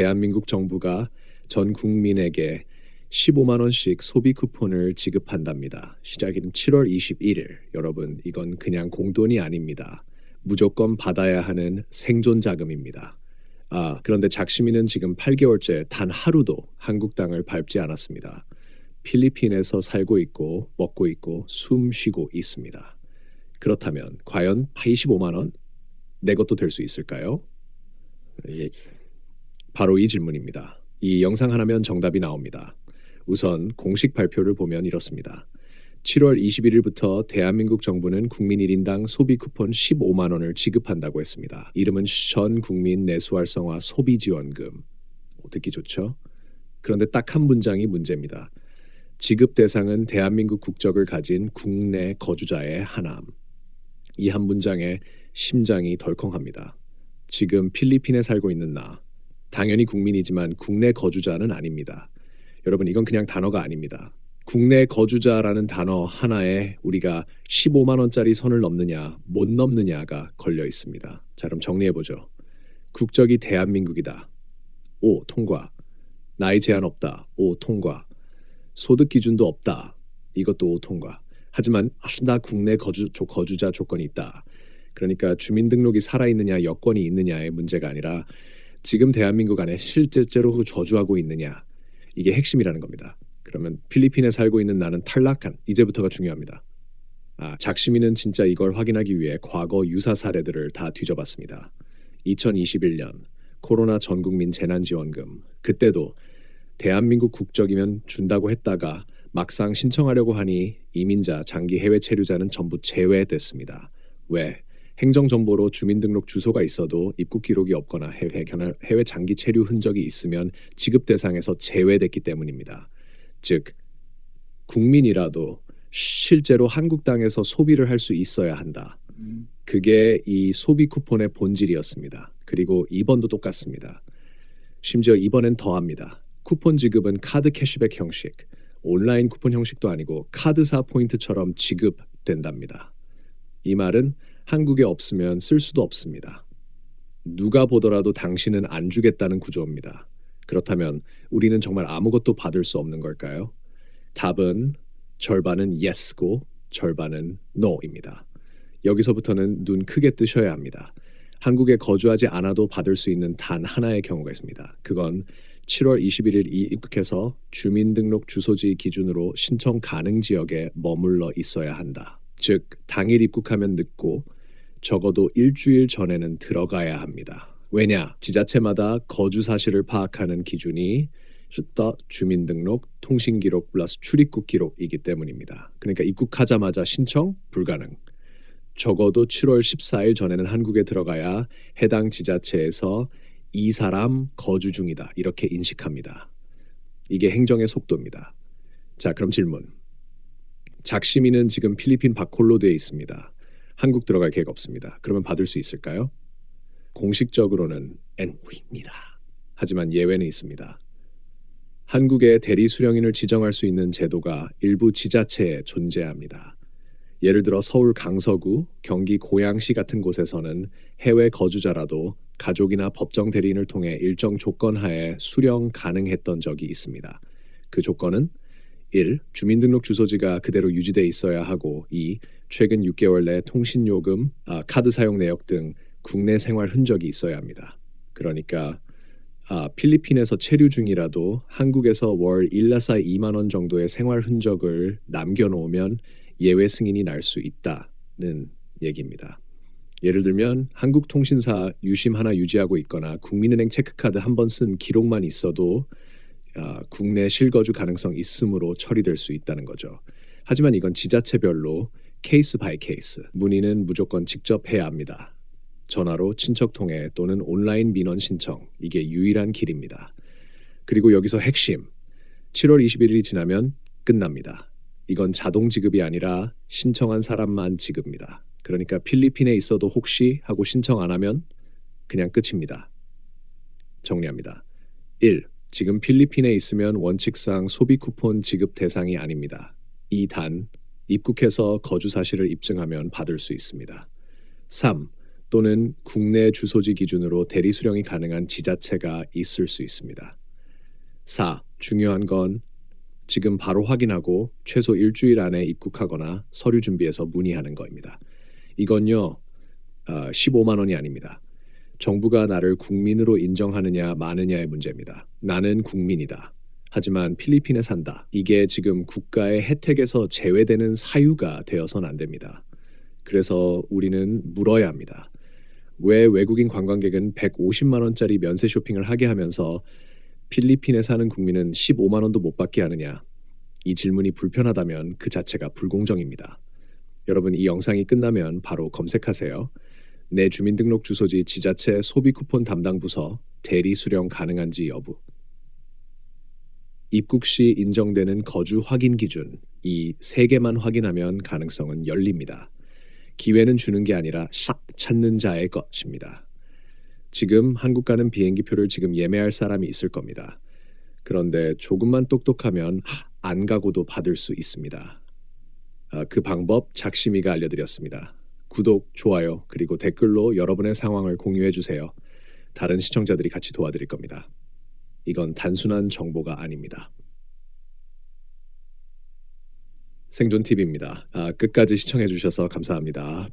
대한민국 정부가 전 국민에게 15만 원씩 소비 쿠폰을 지급한답니다. 시작일은 7월 21일. 여러분, 이건 그냥 공돈이 아닙니다. 무조건 받아야 하는 생존 자금입니다. 아, 그런데 작시민은 지금 8개월째 단 하루도 한국 땅을 밟지 않았습니다. 필리핀에서 살고 있고 먹고 있고 숨 쉬고 있습니다. 그렇다면 과연 25만 원 내 것도 될 수 있을까요? 예, 바로 이 질문입니다. 이 영상 하나면 정답이 나옵니다. 우선 공식 발표를 보면 이렇습니다. 7월 21일부터 대한민국 정부는 국민 1인당 소비 쿠폰 15만 원을 지급한다고 했습니다. 이름은 전 국민 내수 활성화 소비 지원금. 듣기 좋죠? 그런데 딱 한 문장이 문제입니다. 지급 대상은 대한민국 국적을 가진 국내 거주자의 하남. 이 한 문장에 심장이 덜컹합니다. 지금 필리핀에 살고 있는 나. 당연히 국민이지만 국내 거주자는 아닙니다. 여러분 이건 그냥 단어가 아닙니다. 국내 거주자라는 단어 하나에 우리가 15만 원짜리 선을 넘느냐 못 넘느냐가 걸려 있습니다. 자 그럼 정리해 보죠. 국적이 대한민국이다. 오 통과. 나이 제한 없다. 오 통과. 소득 기준도 없다. 이것도 오 통과. 하지만 나 국내 거주 거주자 조건이 있다. 그러니까 주민등록이 살아있느냐 여건이 있느냐의 문제가 아니라 지금 대한민국 안에 실제로 저주하고 있느냐 이게 핵심이라는 겁니다. 그러면 필리핀에 살고 있는 나는 탈락한 이제부터가 중요합니다. 아, 작시민은 진짜 이걸 확인하기 위해 과거 유사 사례들을 다 뒤져봤습니다. 2021년 코로나 전국민 재난지원금 그때도 대한민국 국적이면 준다고 했다가 막상 신청하려고 하니 이민자, 장기 해외 체류자는 전부 제외됐습니다. 왜? 행정정보로 주민등록 주소가 있어도 입국 기록이 없거나 해외, 해외 장기 체류 흔적이 있으면 지급 대상에서 제외됐기 때문입니다. 즉 국민이라도 실제로 한국 땅에서 소비를 할 수 있어야 한다. 그게 이 소비 쿠폰의 본질이었습니다. 그리고 이번도 똑같습니다. 심지어 이번엔 더합니다. 쿠폰 지급은 카드 캐시백 형식, 온라인 쿠폰 형식도 아니고 카드사 포인트처럼 지급된답니다. 이 말은 한국에 없으면 쓸 수도 없습니다. 누가 보더라도 당신은 안 주겠다는 구조입니다. 그렇다면 우리는 정말 아무것도 받을 수 없는 걸까요? 답은 절반은 yes고 절반은 no입니다. 여기서부터는 눈 크게 뜨셔야 합니다. 한국에 거주하지 않아도 받을 수 있는 단 하나의 경우가 있습니다. 그건 7월 21일 입국해서 주민등록 주소지 기준으로 신청 가능 지역에 머물러 있어야 한다. 즉 당일 입국하면 늦고 적어도 일주일 전에는 들어가야 합니다. 왜냐? 지자체마다 거주 사실을 파악하는 기준이 슈터 주민등록 통신기록 플러스 출입국 기록이기 때문입니다. 그러니까 입국하자마자 신청 불가능. 적어도 7월 14일 전에는 한국에 들어가야 해당 지자체에서 이 사람 거주 중이다 이렇게 인식합니다. 이게 행정의 속도입니다. 자 그럼 질문. 작시민은 지금 필리핀 바콜로드에 있습니다. 한국 들어갈 계획 없습니다. 그러면 받을 수 있을까요? 공식적으로는 N입니다. 하지만 예외는 있습니다. 한국의 대리 수령인을 지정할 수 있는 제도가 일부 지자체에 존재합니다. 예를 들어 서울 강서구, 경기 고양시 같은 곳에서는 해외 거주자라도 가족이나 법정 대리인을 통해 일정 조건 하에 수령 가능했던 적이 있습니다. 그 조건은 1. 주민등록 주소지가 그대로 유지돼 있어야 하고 2. 최근 6개월 내 통신요금, 아, 카드 사용 내역 등 국내 생활 흔적이 있어야 합니다. 그러니까 아, 필리핀에서 체류 중이라도 한국에서 월 1나사 2만 원 정도의 생활 흔적을 남겨놓으면 예외 승인이 날 수 있다는 얘기입니다. 예를 들면 한국통신사 유심 하나 유지하고 있거나 국민은행 체크카드 한 번 쓴 기록만 있어도 아, 국내 실거주 가능성 있음으로 처리될 수 있다는 거죠. 하지만 이건 지자체별로 케이스 바이 케이스 문의는 무조건 직접 해야 합니다. 전화로 친척 통해 또는 온라인 민원 신청 이게 유일한 길입니다. 그리고 여기서 핵심 7월 21일이 지나면 끝납니다. 이건 자동 지급이 아니라 신청한 사람만 지급입니다. 그러니까 필리핀에 있어도 혹시 하고 신청 안 하면 그냥 끝입니다. 정리합니다. 1. 지금 필리핀에 있으면 원칙상 소비 쿠폰 지급 대상이 아닙니다. 2단 입국해서 거주 사실을 입증하면 받을 수 있습니다. 3. 또는 국내 주소지 기준으로 대리 수령이 가능한 지자체가 있을 수 있습니다. 4. 중요한 건 지금 바로 확인하고 최소 일주일 안에 입국하거나 서류 준비해서 문의하는 거입니다. 이건요, 어, 15만 원이 아닙니다. 정부가 나를 국민으로 인정하느냐 마느냐의 문제입니다. 나는 국민이다. 하지만 필리핀에 산다. 이게 지금 국가의 혜택에서 제외되는 사유가 되어선 안 됩니다. 그래서 우리는 물어야 합니다. 왜 외국인 관광객은 150만 원짜리 면세 쇼핑을 하게 하면서 필리핀에 사는 국민은 15만 원도 못 받게 하느냐? 이 질문이 불편하다면 그 자체가 불공정입니다. 여러분 이 영상이 끝나면 바로 검색하세요. 내 주민등록 주소지 지자체 소비 쿠폰 담당 부서 대리 수령 가능한지 여부. 입국 시 인정되는 거주 확인 기준 이 세 개만 확인하면 가능성은 열립니다. 기회는 주는 게 아니라 싹 찾는 자의 것입니다. 지금 한국 가는 비행기 표를 지금 예매할 사람이 있을 겁니다. 그런데 조금만 똑똑하면 안 가고도 받을 수 있습니다. 아, 그 방법 작심이가 알려드렸습니다. 구독, 좋아요, 그리고 댓글로 여러분의 상황을 공유해 주세요. 다른 시청자들이 같이 도와드릴 겁니다. 이건 단순한 정보가 아닙니다. 생존 팁입니다. 아, 끝까지 시청해 주셔서 감사합니다.